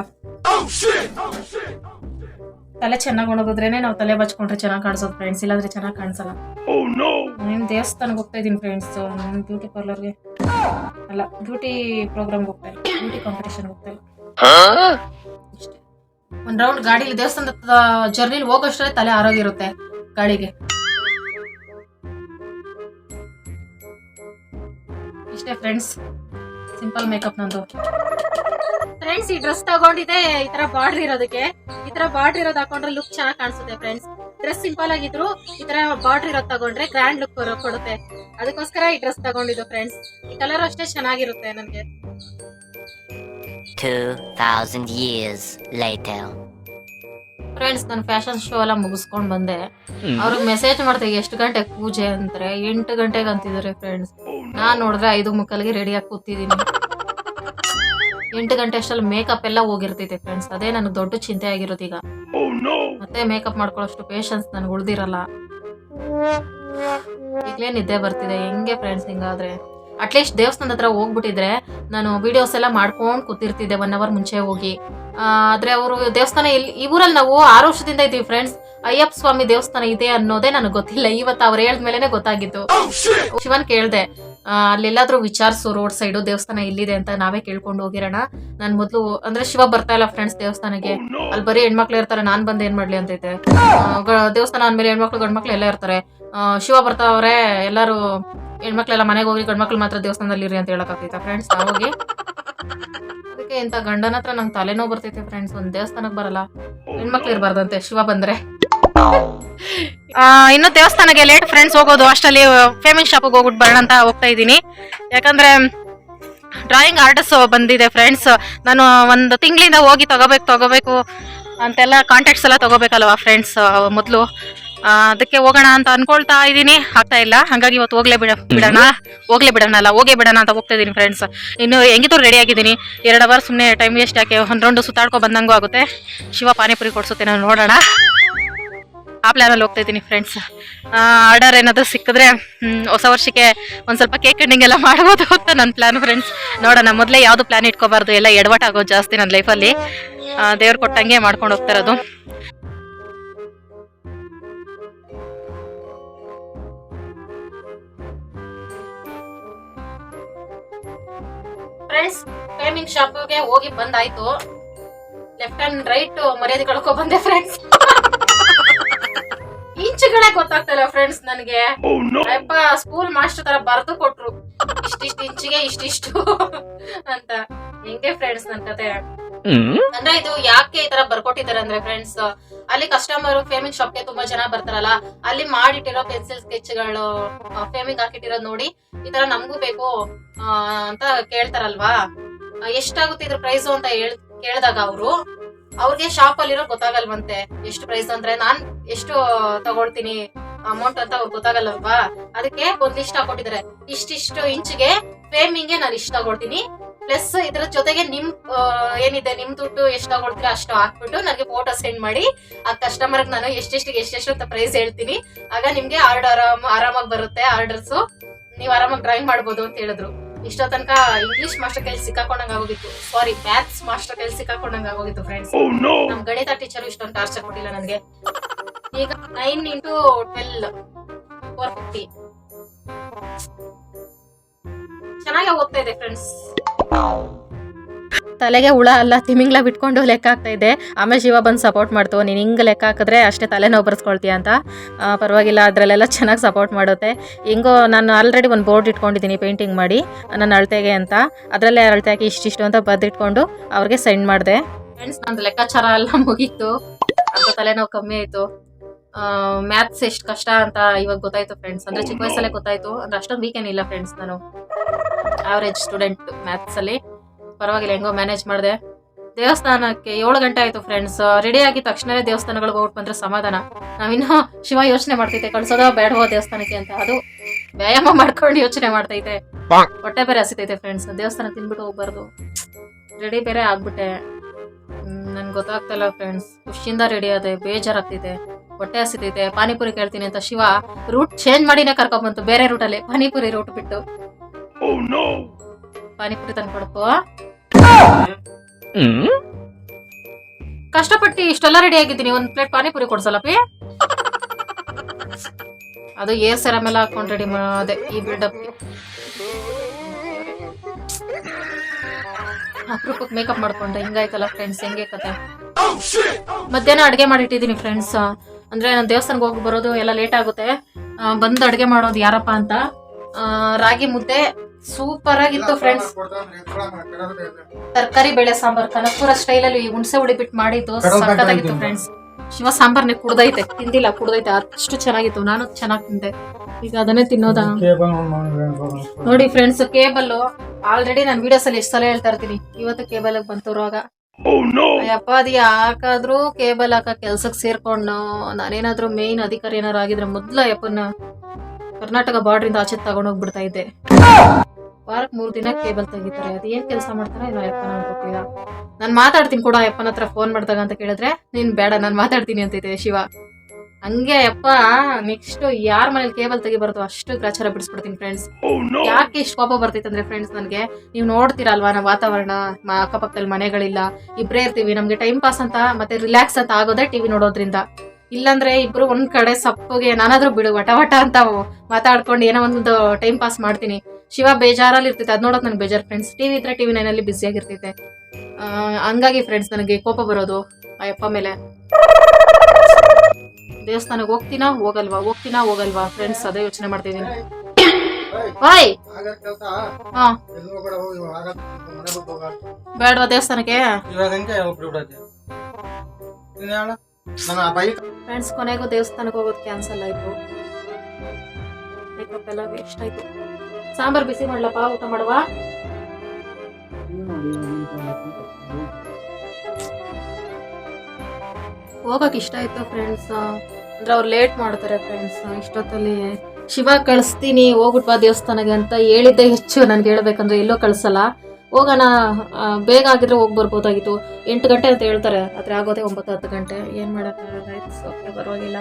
ತಲೆ ಚೆನ್ನಾಗಿ ಒಣಗಿದ್ರೇನೆ ನಾವು ತಲೆ ಬಚ್ಕೊಂಡ್ರೆ ಚೆನ್ನಾಗಿ ಕಾಣಿಸೋದು ಫ್ರೆಂಡ್ಸ್ ಇಲ್ಲಾಂದ್ರೆ ಚೆನ್ನಾಗಿ ಕಾಣಿಸಲ್ಲ. ನಾನು ದೇವಸ್ಥಾನಕ್ಕೆ ಹೋಗ್ತಾ ಇದ್ದೀನಿ ಫ್ರೆಂಡ್ಸ್ ನಾನು ಬ್ಯೂಟಿ ಪಾರ್ಲರ್ಗೆ ಅಲ್ಲ ಬ್ಯೂಟಿ ಪ್ರೋಗ್ರಾಮ್ಗೆ ಹೋಗ್ತಾ ಇಲ್ಲ. ಬ್ಯೂಟಿ ಕಾಂಪಿಟೇಷನ್ ಹೋಗ್ತಾ ಇಲ್ಲ. ಒಂದ್ ರೌಂಡ್ ಗಾಡಿಲಿ ದೇವಸ್ಥಾನದ ಜರ್ನಿಲಿ ಹೋಗೋಷ್ಟೇ ತಲೆ ಆರೋಗಿರುತ್ತೆ ಗಾಡಿಗೆ. ಇಷ್ಟೇ ಫ್ರೆಂಡ್ಸ್ ಸಿಂಪಲ್ ಮೇಕಪ್ ನಂದು. ಫ್ರೆಂಡ್ಸ್ ಈ ಡ್ರೆಸ್ ತಗೊಂಡಿದೆ ಈ ತರ ಬಾರ್ಡರ್ ಇರೋದಕ್ಕೆ. ಈ ತರ ಬಾರ್ಡರ್ ಇರೋದು ಹಾಕೊಂಡ್ರೆ ಲುಕ್ ಚೆನ್ನಾಗಿ ಕಾಣಿಸುತ್ತೆ ಫ್ರೆಂಡ್ಸ್ ಡ್ರೆಸ್ ಸಿಂಪಲ್ ಆಗಿದ್ರು ಈ ತರ ಬಾರ್ಡರ್ ಇರೋದ್ ತಗೊಂಡ್ರೆ ಗ್ರ್ಯಾಂಡ್ ಲುಕ್ ಕೊಡುತ್ತೆ. ಅದಕ್ಕೋಸ್ಕರ ಈ ಡ್ರೆಸ್ ತಗೊಂಡಿದ್ದು ಫ್ರೆಂಡ್ಸ್ ಈ ಕಲರ್ ಅಷ್ಟೇ ಚೆನ್ನಾಗಿರುತ್ತೆ ನನಗೆ. 2,000 years later. ಫ್ರೆಂಡ್ಸ್ ನಾನು ಫ್ಯಾಷನ್ ಶೋ ಎಲ್ಲ ಮುಗಿಸ್ಕೊಂಡ್ ಬಂದೆ. ಅವ್ರಿಗೆ ಮೆಸೇಜ್ ಮಾಡ್ದೆ ಎಷ್ಟು ಗಂಟೆಗೆ ಪೂಜೆ? ಅಂತಾರೆ. ಎಂಟು ಗಂಟೆಗೆ ಅಂತಿದ್ದಾರೆ ಫ್ರೆಂಡ್ಸ್ ನಾನ್ ನೋಡಿದ್ರೆ ಐದು ಮುಕ್ಕಲ್ಗೆ ರೆಡಿ ಆಗಿ ಕೂತಿದ್ದೀನಿ. ಎಂಟು ಗಂಟೆ ಅಷ್ಟಲ್ಲಿ ಮೇಕಪ್ ಎಲ್ಲ ಹೋಗಿರ್ತೈತೆ ಫ್ರೆಂಡ್ಸ್ ಅದೇ ನನಗೆ ದೊಡ್ಡ ಚಿಂತೆ ಆಗಿರೋದು ಈಗ. ಮತ್ತೆ ಮೇಕಪ್ ಮಾಡ್ಕೊಳ್ಳೋಷ್ಟು ಪೇಷನ್ಸ್ ನನಗೆ ಉಳ್ದಿರಲ್ಲ. ಈಗಲೇ ನಿದ್ದೆ ಬರ್ತಿದೆ. ಹೆಂಗೆ ಫ್ರೆಂಡ್ಸ್ ಹಿಂಗಾದ್ರೆ? ಅಟ್ಲೀಸ್ಟ್ ದೇವಸ್ಥಾನದ ಹತ್ರ ಹೋಗ್ಬಿಟ್ಟಿದ್ರೆ ನಾನು ವಿಡಿಯೋಸ್ ಎಲ್ಲ ಮಾಡ್ಕೊಂಡು ಕೂತಿರ್ತಿದ್ದೆ ಒನ್ ಅವರ್ ಮುಂಚೆ ಹೋಗಿ. ಆದ್ರೆ ಅವರು ದೇವಸ್ಥಾನ ಇಲ್ಲಿ ಈ ಊರಲ್ಲಿ ನಾವು ಆರು ವರ್ಷದಿಂದ ಇದ್ದೀವಿ ಫ್ರೆಂಡ್ಸ್ ಅಯ್ಯಪ್ಪ ಸ್ವಾಮಿ ದೇವಸ್ಥಾನ ಇದೆ ಅನ್ನೋದೇ ನನಗೆ ಗೊತ್ತಿಲ್ಲ. ಇವತ್ತು ಅವ್ರು ಹೇಳಿದ್ಮೇಲೆ ಗೊತ್ತಾಗಿತ್ತು ಶಿವನ್ ಕೇಳ್ದೆ ಅಲ್ಲೆಲ್ಲಾದ್ರೂ ವಿಚಾರಿಸು ರೋಡ್ ಸೈಡು ದೇವಸ್ಥಾನ ಇಲ್ಲಿದೆ ಅಂತ ನಾವೇ ಕೇಳ್ಕೊಂಡು ಹೋಗಿರೋಣ. ನಾನು ಮೊದಲು ಅಂದ್ರೆ ಶಿವ ಬರ್ತಾ ಇಲ್ಲ ಫ್ರೆಂಡ್ಸ್ ದೇವಸ್ಥಾನಕ್ಕೆ. ಅಲ್ಲಿ ಬರೀ ಹೆಣ್ಮಕ್ಳು ಇರ್ತಾರೆ ನಾನ್ ಬಂದ್ ಏನ್ ಮಾಡ್ಲಿ ಅಂತೈತೆ ದೇವಸ್ಥಾನ ಅಂದ್ಮೇಲೆ ಹೆಣ್ಮಕ್ಳು ಗಂಡ್ಮಕ್ಳು ಎಲ್ಲ ಇರ್ತಾರೆ. ಶಿವ ಬರ್ತಾ ಬರ್ತಾವ್ರೆ ಎಲ್ಲಾರು ಹೆಣ್ಮಕ್ಳೆಲ್ಲ ಮನೆಗೆ ಹೋಗಿ ಗಂಡ್ಮಕ್ಳು ಮಾತ್ರ ದೇವಸ್ಥಾನದಲ್ಲಿ ಇರಿ ಅಂತ ಹೇಳಕ್ ಫ್ರೆಂಡ್ಸ್ ಹೋಗಿ. ಅದಕ್ಕೆ ಇಂಥ ಗಂಡನ ಹತ್ರ ನಂಗೆ ತಲೆನೋವು ಬರ್ತೈತೆ ಫ್ರೆಂಡ್ಸ್ ಒಂದು ದೇವಸ್ಥಾನಕ್ಕೆ ಬರಲ್ಲ. ಹೆಣ್ಮಕ್ಳು ಇರಬಾರ್ದಂತೆ ಶಿವ ಬಂದ್ರೆ. ಇನ್ನು ದೇವಸ್ಥಾನಕ್ಕೆ ಲೇಟ್ ಫ್ರೆಂಡ್ಸ್ ಹೋಗೋದು ಅಷ್ಟಲ್ಲಿ ಫೇಮಸ್ ಶಾಪಿಗೆ ಹೋಗ್ಬಿಟ್ಟು ಬರೋಣ ಅಂತ ಹೋಗ್ತಾ ಇದ್ದೀನಿ. ಯಾಕಂದ್ರೆ ಡ್ರಾಯಿಂಗ್ ಆರ್ಟಿಸ್ಟ್ ಬಂದಿದೆ ಫ್ರೆಂಡ್ಸ್ ನಾನು ಒಂದು ತಿಂಗಳಿಂದ ಹೋಗಿ ತಗೋಬೇಕು ತಗೋಬೇಕು ಅಂತೆಲ್ಲ ಕಾಂಟ್ಯಾಕ್ಟ್ಸ್ ಎಲ್ಲ ತಗೋಬೇಕಲ್ವಾ ಫ್ರೆಂಡ್ಸ್ ಮೊದಲು. ಅದಕ್ಕೆ ಹೋಗೋಣ ಅಂತ ಅನ್ಕೊಳ್ತಾ ಇದ್ದೀನಿ. ಆಗ್ತಾ ಇಲ್ಲ. ಹಾಗಾಗಿ ಇವತ್ತು ಹೋಗ್ಲೇ ಬಿಡ ಬಿಡೋಣ? ಹೋಗ್ಲೇ ಬಿಡೋಣ ಅಲ್ಲ ಹೋಗೇ ಬಿಡೋಣ ಅಂತ ಹೋಗ್ತಾ ಇದ್ದೀನಿ ಫ್ರೆಂಡ್ಸ್ ಇನ್ನು ಹೆಂಗಿದ್ರು ರೆಡಿ ಆಗಿದ್ದೀನಿ. ಎರಡು ಅವರ್ ಸುಮ್ಮನೆ ಟೈಮ್ ವೇಸ್ಟ್ ಯಾಕೆ ಒಂದು ರೌಂಡ್ ಸುತ್ತಾಡ್ಕೊ ಬಂದಂಗೂ ಆಗುತ್ತೆ. ಶಿವ ಪಾನಿಪುರಿ ಕೊಡ್ಸುತ್ತೆ ನಾನು ನೋಡೋಣ. ಆ ಪ್ಲ್ಯಾನಲ್ಲಿ ಹೋಗ್ತಾ ಇದ್ದೀನಿ ಫ್ರೆಂಡ್ಸ್ ಆರ್ಡರ್ ಏನಾದರೂ ಸಿಕ್ಕಿದ್ರೆ ಹೊಸ ವರ್ಷಕ್ಕೆ ಒಂದು ಸ್ವಲ್ಪ ಕೇಕ್ ಕಟ್ಟಿಂಗ್ ಎಲ್ಲ ಮಾಡ್ಬೋದು ಅಂತ ನನ್ನ ಪ್ಲ್ಯಾನ್ ಫ್ರೆಂಡ್ಸ್ ನೋಡೋಣ, ಮೊದಲೇ ಯಾವುದು ಪ್ಲ್ಯಾನ್ ಇಟ್ಕೋಬಾರ್ದು? ಎಲ್ಲ ಎಡವಟ್ ಆಗೋದು ಜಾಸ್ತಿ ನನ್ನ ಲೈಫಲ್ಲಿ ದೇವ್ರು ಕೊಟ್ಟಂಗೆ ಮಾಡ್ಕೊಂಡು ಹೋಗ್ತಾ ಇರೋದು ಫ್ರೆಂಡ್ಸ್ ಶಾಪ್ಗೆ ಹೋಗಿ ಬಂದಾಯ್ತು. ಲೆಫ್ಟ್ ಅಂಡ್ ರೈಟ್ ಮರ್ಯಾದೆ ಕಳ್ಕೊ ಬಂದೆ ಫ್ರೆಂಡ್ಸ್ ಡಿಗ್ರಿಗಳೇ ಗೊತ್ತಾಗ್ತಿಲ್ಲ ಫ್ರೆಂಡ್ಸ್ ನನಗೆ. ಅಪ್ಪ ಸ್ಕೂಲ್ ಮಾಸ್ಟರ್ ತರ ಬರೆದು ಕೊಟ್ರು. ಇಷ್ಟಿಷ್ಟು ಇಂಚಿಗೆ ಇಷ್ಟಿಷ್ಟು ಅಂತ. ಹೆಂಗೆ ಫ್ರೆಂಡ್ಸ್ ನನ್ ಕತೆ. ಅಂದ್ರೆ ಇದು ಯಾಕೆ ಈ ತರ ಬರ್ಕೊಟ್ಟಿದ್ದಾರೆ ಅಂದ್ರೆ ಫ್ರೆಂಡ್ಸ್ ಅಲ್ಲಿ ಕಸ್ಟಮರ್ ಫೇಮಿಂಗ್ ಶಾಪ್ಗೆ ತುಂಬಾ ಜನ ಬರ್ತಾರಲ್ಲ ಅಲ್ಲಿ ಮಾಡಿಟ್ಟಿರೋ ಪೆನ್ಸಿಲ್ ಸ್ಕೆಚ್ಗಳು ಫೇಮಿಂಗ್ ಹಾಕಿಟ್ಟಿರೋದ್ ನೋಡಿ ಈ ತರ ನಮಗೂ ಬೇಕು ಅಂತ ಕೇಳ್ತಾರಲ್ವಾ? ಎಷ್ಟಾಗುತ್ತೆ ಇದ್ರ ಪ್ರೈಸ್ ಅಂತ ಹೇಳ್ ಕೇಳಿದಾಗ ಅವರು. ಅವ್ರಿಗೆ ಶಾಪ್ ಅಲ್ಲಿರೋ ಗೊತ್ತಾಗಲ್ವಂತೆ. ಎಷ್ಟು ಪ್ರೈಸ್ ಅಂದ್ರೆ ನಾನ್ ಎಷ್ಟು ತಗೊಳ್ತೀನಿ ಅಮೌಂಟ್ ಅಂತ ಅವ್ರಿಗೆ ಗೊತ್ತಾಗಲ್ಲಲ್ವಾ? ಅದಕ್ಕೆ ಒಂದ್ ಲಿಸ್ಟ್ ಹಾಕೊಟ್ಟಿದ್ದಾರೆ ಇಷ್ಟಿಷ್ಟು ಇಂಚಿಗೆ ಫ್ರೇಮಿಂಗ್ಗೆ ನಾನು ಇಷ್ಟ ತಗೊಳ್ತೀನಿ. ಪ್ಲಸ್ ಇದ್ರ ಜೊತೆಗೆ ನಿಮ್ ಏನಿದೆ, ನಿಮ್ ದುಡ್ಡು ಎಷ್ಟು ತಗೊಳ್ತೀರಾ ಅಷ್ಟು ಹಾಕ್ಬಿಟ್ಟು ನನಗೆ ಫೋಟೋ ಸೆಂಡ್ ಮಾಡಿ, ಆ ಕಸ್ಟಮರ್ ನಾನು ಎಷ್ಟೆಷ್ಟು ಎಷ್ಟೆಷ್ಟು ಅಂತ ಪ್ರೈಸ್ ಹೇಳ್ತೀನಿ. ಆಗ ನಿಮ್ಗೆ ಆರ್ಡರ್ ಆರಾಮ್, ಆರಾಮಾಗಿ ಬರುತ್ತೆ ಆರ್ಡರ್ಸ್. ನೀವ್ ಆರಾಮಾಗಿ ಡ್ರಾಯಿಂಗ್ ಮಾಡ್ಬೋದು ಅಂತ ಹೇಳಿದ್ರು. ಇಷ್ಟೋ ತನಕ ಇಂಗ್ಲಿಷ್ ಮಾಸ್ಟರ್ ಕೈಲಿ ಸಿಕ್ಕಾಕೊಂಡಂಗ ಆಗೋಗಿತ್ತು. ಸಾರಿ ಮ್ಯಾಥ್ಸ್ ಮಾಸ್ಟರ್ ಕೈಲಿ ಸಿಕ್ಕಾಕೊಂಡಂಗ ಆಗೋಗಿತ್ತು ಫ್ರೆಂಡ್ಸ್ ನಮ್ ಗಣಿತ ಟೀಚರ್ ಇಷ್ಟೊಂದು ಟಾರ್ಚರ್ ಕೊಟ್ಟಿಲ್ಲ ನನಗೆ. ಈಗ nine into twelve four fifty ಚೆನ್ನಾಗಿ ಓದ್ತಾ ಇದೆ ಫ್ರೆಂಡ್ಸ್ ತಲೆಗೆ ಹುಳ ಅಲ್ಲ, ತಿಮಿಂಗ್ಲ ಬಿಟ್ಕೊಂಡು ಲೆಕ್ಕ ಆಗ್ತಾ ಇದೆ ಆಮೇಲೆ ಶಿವ ಬಂದು ಸಪೋರ್ಟ್ ಮಾಡ್ತು. ನೀನು ಹಿಂಗೆ ಲೆಕ್ಕ ಹಾಕಿದ್ರೆ ಅಷ್ಟೇ ತಲೆನೋವು ಬರ್ಸ್ಕೊಳ್ತೀಯ ಅಂತ. ಪರವಾಗಿಲ್ಲ, ಅದರಲ್ಲೆಲ್ಲ ಚೆನ್ನಾಗಿ ಸಪೋರ್ಟ್ ಮಾಡುತ್ತೆ. ಹಿಂಗೋ, ನಾನು ಆಲ್ರೆಡಿ ಒಂದು ಬೋರ್ಡ್ ಇಟ್ಕೊಂಡಿದ್ದೀನಿ ಪೇಂಟಿಂಗ್ ಮಾಡಿ, ನನ್ನ ಅಳತೆಗೆ ಅಂತ. ಅದರಲ್ಲೇ ಅಳತೆ ಹಾಕಿ ಇಷ್ಟಿಷ್ಟು ಅಂತ ಬರೆದಿಟ್ಕೊಂಡು ಅವ್ರಿಗೆ ಸೆಂಡ್ ಮಾಡಿದೆ. ಫ್ರೆಂಡ್ಸ್ ನಂದು ಲೆಕ್ಕಾಚಾರ ಎಲ್ಲ ಮುಗೀತು. ಅಂತ ತಲೆನೋವು ಕಮ್ಮಿ ಆಯಿತು. ಮ್ಯಾಥ್ಸ್ ಎಷ್ಟು ಕಷ್ಟ ಅಂತ ಇವಾಗ ಗೊತ್ತಾಯ್ತು ಫ್ರೆಂಡ್ಸ್ ಅಂದ್ರೆ ಚಿಕ್ಕ ವಯಸ್ಸಲ್ಲೇ ಗೊತ್ತಾಯ್ತು. ಅಂದ್ರೆ ಅಷ್ಟೊಂದು ವೀಕೆಂಡ್ ಇಲ್ಲ ಫ್ರೆಂಡ್ಸ್ ನಾನು. ಆವರೇಜ್ ಸ್ಟೂಡೆಂಟ್ ಮ್ಯಾಥ್ಸ್ ಅಲ್ಲಿ. ಪರವಾಗಿಲ್ಲ ಹೆಂಗೋ ಮ್ಯಾನೇಜ್ ಮಾಡಿದೆ. ದೇವಸ್ಥಾನಕ್ಕೆ ಏಳು ಗಂಟೆ ಆಯ್ತು ಫ್ರೆಂಡ್ಸ್ ರೆಡಿ ಆಗಿ ತಕ್ಷಣವೇ ದೇವಸ್ಥಾನಗಳಿಗೆ ಹೋಗಿ ಬಂದ್ರೆ ಸಮಾಧಾನ. ನಾವಿನ್ನೂ ಶಿವ ಯೋಚನೆ ಮಾಡ್ತೈತೆ ಕಳ್ಸೋದೋ ಬೇಡವೋ ದೇವಸ್ಥಾನಕ್ಕೆ ಅಂತ. ಅದು ವ್ಯಾಯಾಮ ಮಾಡ್ಕೊಂಡು ಯೋಚನೆ ಮಾಡ್ತೈತೆ. ಹೊಟ್ಟೆ ಬೇರೆ ಹಸಿತೈತೆ ಫ್ರೆಂಡ್ಸ್ ದೇವಸ್ಥಾನ ತಿನ್ಬಿಟ್ಟು ಹೋಗ್ಬಾರ್ದು. ರೆಡಿ ಬೇರೆ ಆಗ್ಬಿಟ್ಟೆ. ನನ್ಗೆ ಗೊತ್ತಾಗ್ತಲ್ಲ ಫ್ರೆಂಡ್ಸ್ ಖುಷಿಯಿಂದ ರೆಡಿ ಆದೆ ಬೇಜಾರಾಗ್ತೈತೆ. ಹೊಟ್ಟೆ ಹಸಿತೈತೆ. ಪಾನಿಪುರಿ ಕೇಳ್ತೀನಿ ಅಂತ ಶಿವ ರೂಟ್ ಚೇಂಜ್ ಮಾಡಿನೇ ಕರ್ಕೊಂಡ್ಬಂತು ಬೇರೆ ರೂಟಲ್ಲಿ ಪಾನಿಪುರಿ ರೂಟ್ ಬಿಟ್ಟು. ಪಾನಿಪುರಿ ತಂದ್ಕೊಡಪ್ಪು ಕಷ್ಟಪಟ್ಟು ಇಷ್ಟೆಲ್ಲ ರೆಡಿ ಆಗಿದ್ದೀನಿ. ಒಂದ್ ಪ್ಲೇಟ್ ಪಾನಿಪುರಿ ಕೊಡ್ಸಲ್ಲಪ್ಪಿ ಅದು ಏರ್ ಸೆರಮ್ ಎಲ್ಲ ಹಾಕೊಂಡು ರೆಡಿ ಅದೇ, ಈ ಬಿಲ್ಡಪ್ ಅಪರೂಪಕ್ಕೆ ಮೇಕಪ್ ಮಾಡ್ಕೊಂಡ್ರೆ ಹಿಂಗಾಯ್ತಲ್ಲ ಫ್ರೆಂಡ್ಸ್ ಹೆಂಗೆ ಕತೆ? ಮಧ್ಯಾಹ್ನ ಅಡುಗೆ ಮಾಡಿಟ್ಟಿದ್ದೀನಿ ಫ್ರೆಂಡ್ಸ್ ಅಂದ್ರೆ ನಾನು ದೇವಸ್ಥಾನಕ್ಕೆ ಹೋಗಿ ಬರೋದು ಎಲ್ಲ ಲೇಟ್ ಆಗುತ್ತೆ. ಬಂದು ಅಡುಗೆ ಮಾಡೋದು ಯಾರಪ್ಪ ಅಂತ? ರಾಗಿ ಮುದ್ದೆ ಸೂಪರ್ ಆಗಿತ್ತು ಫ್ರೆಂಡ್ಸ್ ತರಕಾರಿ ಬೇಳೆ ಸಾಂಬಾರ್ ಕನಕಪುರ ಸ್ಟೈಲಲ್ಲಿ ಹುಣಸೆ ಹುಡಿ ಬಿಟ್ಟು ಮಾಡಿದ್ದು ಸಕ್ಕತ್ತಾಗಿತ್ತು ಫ್ರೆಂಡ್ಸ್ ಶಿವ ಸಾಂಬಾರ್ ನೆ ಕುಡ್ದೈತೆ ತಿಂದಿಲ್ಲ ಕುಡ್ದೈತೆ ಅಷ್ಟು ಚೆನ್ನಾಗಿತ್ತು. ನಾನು ಚೆನ್ನಾಗಿ ತಿಂದೆ. ಈಗ ಅದನ್ನೇ ತಿನ್ನೋದಾ? ನೋಡಿ ಫ್ರೆಂಡ್ಸ್ ಕೇಬಲ್ ಆಲ್ರೆಡಿ ನಾನು ವಿಡಿಯೋಸ್ ಅಲ್ಲಿ ಎಷ್ಟು ಸಲ ಹೇಳ್ತಾ ಇರ್ತೀನಿ. ಇವತ್ತು ಕೇಬಲ್ ಬಂತು ರೋಗ. ಅಯ್ಯಪ್ಪ ಅದು ಯಾಕಾದ್ರೂ ಕೇಬಲ್ ಹಾಕ ಕೆಲ್ಸಕ್ಕೆ ಸೇರ್ಕೊಂಡು ನಾನೇನಾದ್ರೂ ಮೇನ್ ಅಧಿಕಾರಿ ಏನಾರು ಆಗಿದ್ರೆ ಮೊದ್ಲು ಅಯ್ಯಪ್ಪನ ಕರ್ನಾಟಕ ಬಾರ್ಡ್ರಿಂದ ಆಚೆ ತಗೊಂಡೋಗ್ಬಿಡ್ತಾ ಇದ್ದೆ. ವಾರಕ್ಕೆ ಮೂರ್ ದಿನ ಕೇಬಲ್ ತೆಗಿತಾರೆ. ಅದು ಏನ್ ಕೆಲಸ ಮಾಡ್ತಾರೆ ಏನೋ ಅಯ್ಯಪ್ಪ ನಂಗೆ ಗೊತ್ತಿಲ್ಲ ನಾನು ಮಾತಾಡ್ತೀನಿ ಕೂಡ ಅಯ್ಯಪ್ಪನ ಹತ್ರ ಫೋನ್ ಮಾಡಿದಾಗ ಅಂತ ಕೇಳಿದ್ರೆ ನೀನ್ ಬೇಡ ನಾನು ಮಾತಾಡ್ತೀನಿ ಅಂತೈತೆ ಶಿವ. ಹಂಗೆ ಅಪ್ಪ ನೆಕ್ಸ್ಟ್ ಯಾರ ಮನೇಲಿ ಕೇಬಲ್ ತೆಗಿಬಾರ್ದು ಅಷ್ಟು ಗ್ರಾಚಾರ ಬಿಡಿಸ್ಬಿಡ್ತೀನಿ ಫ್ರೆಂಡ್ಸ್ ಯಾಕೆ ಇಷ್ಟು ಕೋಪ ಬರ್ತೈತೆ ಅಂದ್ರೆ ಫ್ರೆಂಡ್ಸ್ ನನಗೆ ನೀವು ನೋಡ್ತೀರಲ್ವಾ ನಾವು ವಾತಾವರಣ ಅಕ್ಕಪಕ್ಕದಲ್ಲಿ ಮನೆಗಳಿಲ್ಲ ಇಬ್ಬರೇ ಇರ್ತೀವಿ ನಮ್ಗೆ ಟೈಮ್ ಪಾಸ್ ಅಂತ ಮತ್ತೆ ರಿಲ್ಯಾಕ್ಸ್ ಅಂತ ಆಗೋದೇ ಟಿವಿ ನೋಡೋದ್ರಿಂದ. ಇಲ್ಲಾಂದ್ರೆ ಇಬ್ರು ಒಂದ್ ಕಡೆ ಸಪ್ಪಗೆ ನಾನಾದ್ರೂ ಬಿಡು ವಟ ವಟ ಅಂತ ಮಾತಾಡ್ಕೊಂಡು ಏನೋ ಒಂದು ಟೈಮ್ ಪಾಸ್ ಮಾಡ್ತೀನಿ. ಶಿವ ಬೇಜಾರಲ್ಲಿ ಇರ್ತೈತೆ ಅದು ನೋಡೋಕೆ ನನಗೆ ಬೇಜಾರು ಫ್ರೆಂಡ್ಸ್ ಟಿವಿ ಇದ್ರೆ ಟಿವಿ ನೈನಲ್ಲಿ ಬ್ಯುಸಿ ಆಗಿರ್ತೈತೆ ಆ, ಹಂಗಾಗಿ ಫ್ರೆಂಡ್ಸ್ ನನಗೆ ಕೋಪ ಬರೋದು. ಆ ಮೇಲೆ. ದೇವಸ್ಥಾನಕ್ಕೆ ಹೋಗ್ತೀನಾ? ಹೋಗಲ್ವಾ? ಹೋಗ್ತೀನಾ? ಹೋಗಲ್ವಾ? ಫ್ರೆಂಡ್ಸ್ ಅದೇ ಯೋಚನೆ ಮಾಡ್ತಿದ್ದೀನಿ. ಓಯ್! ಹಾ. ಬೇಡವಾ ದೇವಸ್ಥಾನಕ್ಕೆ? ಫ್ರೆಂಡ್ಸ್ ಕೊನೆಗೂ ದೇವಸ್ಥಾನಕ್ಕೆ ಹೋಗೋದು ಕ್ಯಾನ್ಸಲ್ ಆಯ್ತು. ಮೇಕಪ್ ಎಲ್ಲ ವೇಸ್ಟ್ ಆಯ್ತು. ಸಾಂಬಾರ್ ಬಿಸಿ ಮಾಡ್ಲಪ್ಪ, ಊಟ ಮಾಡುವ? ಹೋಗಕ್ ಇಷ್ಟ ಆಯ್ತು ಫ್ರೆಂಡ್ಸ್ ಅಂದ್ರೆ ಅವ್ರು ಲೇಟ್ ಮಾಡ್ತಾರೆ ಫ್ರೆಂಡ್ಸ್ ಇಷ್ಟೊತ್ತಲ್ಲಿ ಶಿವ ಕಳಿಸ್ತೀನಿ ಹೋಗ್ಬಿಟ್ವಾ ದೇವಸ್ಥಾನಕ್ಕೆ ಅಂತ ಹೇಳಿದ್ದೆ ಹೆಚ್ಚು ನನ್ಗೆ ಹೇಳ್ಬೇಕಂದ್ರೆ ಎಲ್ಲೋ ಕಳ್ಸಲ್ಲ. ಹೋಗೋಣ ಬೇಗ ಆಗಿದ್ರೆ ಹೋಗಿ ಬರ್ಬೋದಾಗಿತ್ತು. ಎಂಟು ಗಂಟೆ ಅಂತ ಹೇಳ್ತಾರೆ ಆದರೆ ಆಗೋದೇ ಒಂಬತ್ತು ಹತ್ತು ಗಂಟೆ. ಏನು ಮಾಡೋಕ್ಕಾಗಲ್ಲ ಇಟ್ಸ್ ಓಕೆ ಪರವಾಗಿಲ್ಲ.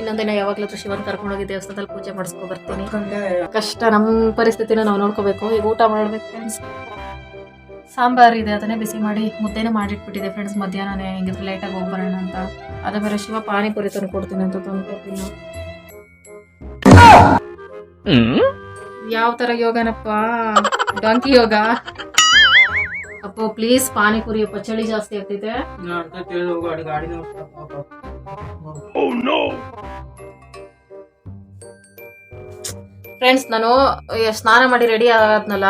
ಇನ್ನೊಂದಿನ ಯಾವಾಗ್ಲಾದ್ರೂ ಶಿವನ್ ಕರ್ಕೊಂಡೋಗಿ ದೇವಸ್ಥಾನದಲ್ಲಿ ಪೂಜೆ ಮಾಡಿಸ್ಕೊಂಡು ಬರ್ತೀನಿ. ಕಷ್ಟ ನಮ್ಮ ಪರಿಸ್ಥಿತಿನ ನಾವು ನೋಡ್ಕೋಬೇಕು. ಈಗ ಊಟ ಮಾಡ್ಬೇಕು ಫ್ರೆಂಡ್ಸ್ ಸಾಂಬಾರ್ ಇದೆ ಅದನ್ನೇ ಬಿಸಿ ಮಾಡಿ ಮುದ್ದೆನೇ ಮಾಡಿಟ್ಬಿಟ್ಟಿದೆ ಫ್ರೆಂಡ್ಸ್ ಮಧ್ಯಾಹ್ನನೇ ಹಿಂಗಿದ್ರೆ ಲೇಟಾಗಿ ಹೋಗಿ ಬರೋಣ ಅಂತ. ಅದೇ ಬೇರೆ ಶಿವ ಪಾನಿಪುರಿ ತಂದು ಕೊಡ್ತೀನಿ ಅಂತ ತಂದು ಕೊಡ್ತೀನಿ. ಯಾವ ತರ ಯೋಗನಪ್ಪ? ಡಾಂಕಿ ಯೋಗ. ಅಪ್ಪ ಪ್ಲೀಸ್ ಪಾನಿಪುರಿ ಅಪ್ಪ ಚಳಿ ಜಾಸ್ತಿ ಆಗ್ತೈತೆ. ಫ್ರೆಂಡ್ಸ್ ನಾನು ಏ, ಸ್ನಾನ ಮಾಡಿ ರೆಡಿ ಆದ್ನಲ್ಲ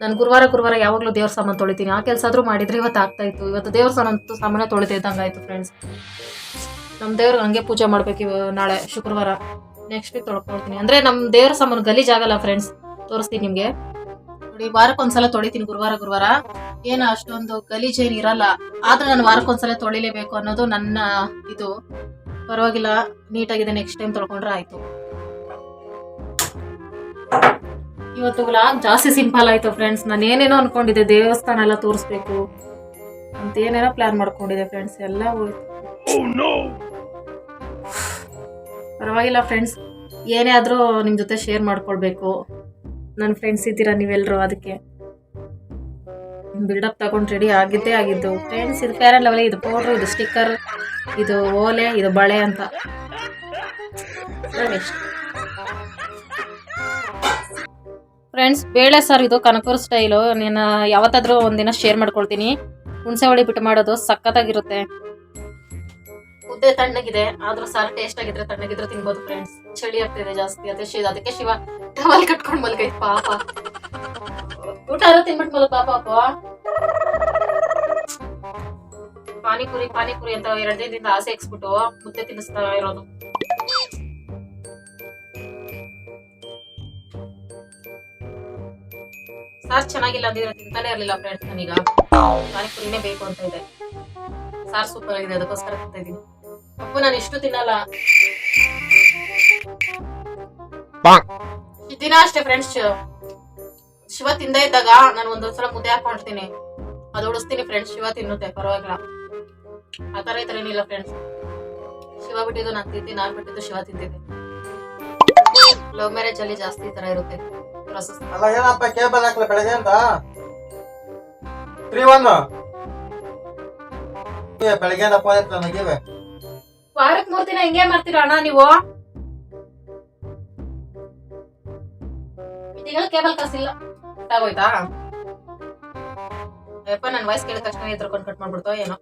ನಾನು ಗುರುವಾರ ಗುರುವಾರ ಯಾವಾಗಲೂ ದೇವ್ರ ಸಾಮಾನು ತೊಳಿತೀನಿ. ಆ ಕೆಲಸ ಆದ್ರೂ ಮಾಡಿದ್ರೆ ಇವತ್ತು ಆಗ್ತಾ ಇತ್ತು ಇವತ್ತು ದೇವ್ರ ಸಾಮಾನು ಸಾಮಾನು ತೊಳಿತಾ ಇದ್ದಂಗೆ ಆಯ್ತು ಫ್ರೆಂಡ್ಸ್ ನಮ್ಮ ದೇವ್ರ ಹಂಗೆ ಪೂಜೆ ಮಾಡ್ಬೇಕು ಇವ- ನಾಳೆ ಶುಕ್ರವಾರ. ನೆಕ್ಸ್ಟ್ ವೀಕ್ ತೊಳ್ಕೊಳ್ತೀನಿ. ಅಂದ್ರೆ ನಮ್ಮ ದೇವ್ರ ಸಾಮಾನು ಗಲೀಜಾಗಲ್ಲ ಫ್ರೆಂಡ್ಸ್ ತೋರಿಸ್ತೀನಿ ನಿಮ್ಗೆ. ನೋಡಿ ವಾರಕ್ಕೊಂದ್ಸಲ ತೊಳಿತೀನಿ ಗುರುವಾರ ಗುರುವಾರ. ಏನು ಅಷ್ಟೊಂದು ಗಲೀಜೇನು ಇರಲ್ಲ. ಆದ್ರೆ ನಾನು ವಾರಕ್ಕೊಂದ್ಸಲ ತೊಳಿಲೇಬೇಕು ಅನ್ನೋದು ನನ್ನ ಇದು. ಪರವಾಗಿಲ್ಲ, ನೀಟಾಗಿದೆ ನೆಕ್ಸ್ಟ್ ಟೈಮ್ ತೊಳ್ಕೊಂಡ್ರೆ ಆಯ್ತು. ಇವತ್ತು ವ್ಲಾಗ್ ಜಾಸ್ತಿ ಸಿಂಪಲ್ ಆಯ್ತು ಫ್ರೆಂಡ್ಸ್ ನಾನು ಏನೇನೋ ಅನ್ಕೊಂಡಿದ್ದೆ, ದೇವಸ್ಥಾನ ಎಲ್ಲ ತೋರಿಸ್ಬೇಕು ಅಂತ ಏನೇನೋ ಪ್ಲಾನ್ ಮಾಡ್ಕೊಂಡಿದ್ದೆ ಫ್ರೆಂಡ್ಸ್ ಎಲ್ಲ ಪರವಾಗಿಲ್ಲ ಫ್ರೆಂಡ್ಸ್ ಏನೇ ಆದರೂ ನಿಮ್ಮ ಜೊತೆ ಶೇರ್ ಮಾಡ್ಕೊಳ್ಬೇಕು. ನನ್ನ ಫ್ರೆಂಡ್ಸ್ ಇದ್ದೀರಾ ನೀವೆಲ್ಲರೂ ಅದಕ್ಕೆ ಬಿಲ್ಡಪ್ ತಗೊಂಡು ರೆಡಿ ಆಗಿದ್ದೇ ಆಗಿದ್ದು. ಫ್ರೆಂಡ್ಸ್ ಇದು ಫೇರ್ ಆ್ಯಂಡ್ ಲವ್ಲಿ ಇದು ಪೌಡ್ರು ಇದು ಸ್ಟಿಕ್ಕರ್ ಇದು ಓಲೆ, ಇದು ಬಳೆ ಅಂತ. ಫ್ರೆಂಡ್ಸ್ ಬೇಳೆ ಸರ್ ಇದು ಕನಕೂರು ಸ್ಟೈಲು ನಾನು, ಯಾವತ್ತಾದರೂ ಒಂದಿನ ಶೇರ್ ಮಾಡ್ಕೊಳ್ತೀನಿ. ಹುಣಸೆ ಹೊಳಿ ಬಿಟ್ಟು ಮಾಡೋದು ಸಖತ್ತಾಗಿರುತ್ತೆ. ಮುದ್ದೆ ತಣ್ಣಗಿದೆ, ಆದ್ರೂ ಸಾರು ಟೇಸ್ಟ್ ಆಗಿದ್ರೆ ತಣ್ಣಗಿದ್ರೆ ತಿನ್ಬೋದು ಫ್ರೆಂಡ್ಸ್ ಚಳಿ ಆಗ್ತಿದೆ ಜಾಸ್ತಿ, ಅದೇ ಅದಕ್ಕೆ ಶಿವ ಟವಲ್ ಕಟ್ಕೊಂಡ್ ಮಲ್ಗೈತ್ ಪಾಪ. ಊಟ ಎಲ್ಲ ತಿನ್ಬಿಟ್ಟು ಮಲ್ಗ, ಪಾಪ ಪಾನಿಪುರಿ ಪಾನಿಪುರಿ ಅಂತ ಎರಡ್ ದಿನದಿಂದ ಆಸೆ ಇಕ್ಸ್ಬಿಟ್ಟು ಮುದ್ದೆ ತಿನ್ನಿಸ್ತಾ ಇರೋದು. ಸಾರ್ ಚೆನ್ನಾಗಿಲ್ಲ ಅಂದಿದ್ರೆ ತಿಂತಾನೆ ಇರ್ಲಿಲ್ಲ ಫ್ರೆಂಡ್ಸ್ ನಾನೀಗ. ಪಾನಿಪುರಿನೇ ಬೇಕು ಅಂತ ಇದೆ. ಸಾರ್ ಸೂಪರ್ ಆಗಿದೆ ಅದಕ್ಕೋಸ್ಕರ ತಿಂತಾ ಇದೀನಿ. ಅಪ್ಪು ನಾನು ಇಷ್ಟು ತಿನ್ನಲ್ಲ. ಈ ದಿನ ಅಷ್ಟೇ ಫ್ರೆಂಡ್ಸ್ ಶಿವ ತಿಂದೇ ಇದ್ದಾಗ ನಾನು ಒಂದೊಂದ್ಸಲ ಮುದ್ದೆ ಹಾಕೊಂಡಿರ್ತೀನಿ ಅದು ಉಳಿಸ್ತೀನಿ ಫ್ರೆಂಡ್ಸ್ ಶಿವ ತಿನ್ನುತ್ತೆ ಪರವಾಗಿಲ್ಲ. ಆ ತರ ಈ ತರ ಏನಿಲ್ಲ ಫ್ರೆಂಡ್ಸ್ ಶಿವ ಬಿಟ್ಟಿದ್ದು ನಾನು ತಿಂತೀನಿ ನಾನು ಬಿಟ್ಟಿದ್ದು ಶಿವ ತಿಂತಿದ್ದೆ ಲವ್ ಮ್ಯಾರೇಜ್ ಅಲ್ಲಿ ಜಾಸ್ತಿ ಈ ತರ ಇರುತ್ತೆ. ಪ್ರೊಸೆಸ್ ಅಲ್ಲ ಏನಪ್ಪ ಕೇಬಲ್ ಹಾಕ್ಲ ಬೆಳಗ್ಗೆ ಅಂತ? ತ್ರೀ ಒನ್ ಬೆಳಗ್ಗೆ ನನಗೆ ವಾರಕ್ ಮೂರ್ ದಿನ ಹಿಂಗೆ ಮಾಡ್ತೀರಾ ಅಣ್ಣ ನೀವು? ತಿಂಗಳ ಕೇಬಲ್ ಕಾಸಿಲ್ಲ ಆಗೋಯ್ತಾ ಯಪ್ಪ ನನ್ನ ವಾಯ್ಸ್ ಕೇಳಿದ ತಕ್ಷಣ ಎದ್ರಕೊಂಡು ಕಟ್ ಮಾಡ್ಬಿಡ್ತೋ ಏನೋ.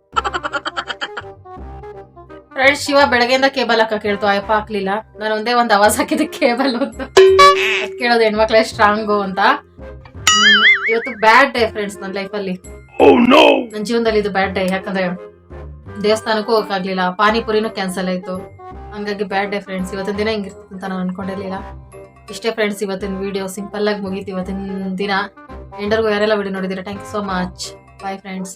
ಫ್ರೆಂಡ್ ಶಿವ ಬೆಳಗ್ಗೆಯಿಂದ ಕೇಬಲ್ ಹಾಕ ಕೇಳ್ತು ಅಯ್ಯಪ್ಪ ಹಾಕ್ಲಿಲ್ಲ. ನಾನು ಒಂದೇ ಒಂದು ಅವಾಜ್ ಹಾಕಿದ್ದೆ ಕೇಬಲ್ ಅಂತ. ಅದ್ ಕೇಳೋದು ಹೆಣ್ಮಕ್ಳೇ ಸ್ಟ್ರಾಂಗು ಅಂತ. ಇವತ್ತು ಬ್ಯಾಡ್ ಡೇ ಫ್ರೆಂಡ್ಸ್ ನನ್ನ ಲೈಫಲ್ಲಿ ನನ್ನ ಜೀವನದಲ್ಲಿ ಇದು ಬ್ಯಾಡ್ ಡೇ ಯಾಕಂದ್ರೆ ದೇವಸ್ಥಾನಕ್ಕೂ ಹೋಗಕ್ಕಾಗ್ಲಿಲ್ಲ ಪಾನಿಪುರಿನೂ ಕ್ಯಾನ್ಸಲ್ ಆಯ್ತು. ಹಂಗಾಗಿ ಬ್ಯಾಡ್ ಡೇ ಫ್ರೆಂಡ್ಸ್ ಇವತ್ತಿನ ದಿನ ಹಿಂಗಿರ್ತದೆ ಅಂತ ನಾನು ಅನ್ಕೊಂಡಿರ್ಲಿಲ್ಲ. ಇಷ್ಟೇ ಫ್ರೆಂಡ್ಸ್ ಇವತ್ತಿನ ವಿಡಿಯೋ ಸಿಂಪಲ್ ಆಗಿ ಮುಗೀತು ಇವತ್ತಿನ ದಿನ. ಎಂಡರ್ಗೂ ಯಾರೆಲ್ಲ ವಿಡಿಯೋ ನೋಡಿದ್ದೀರಾ? Thank you so much bye friends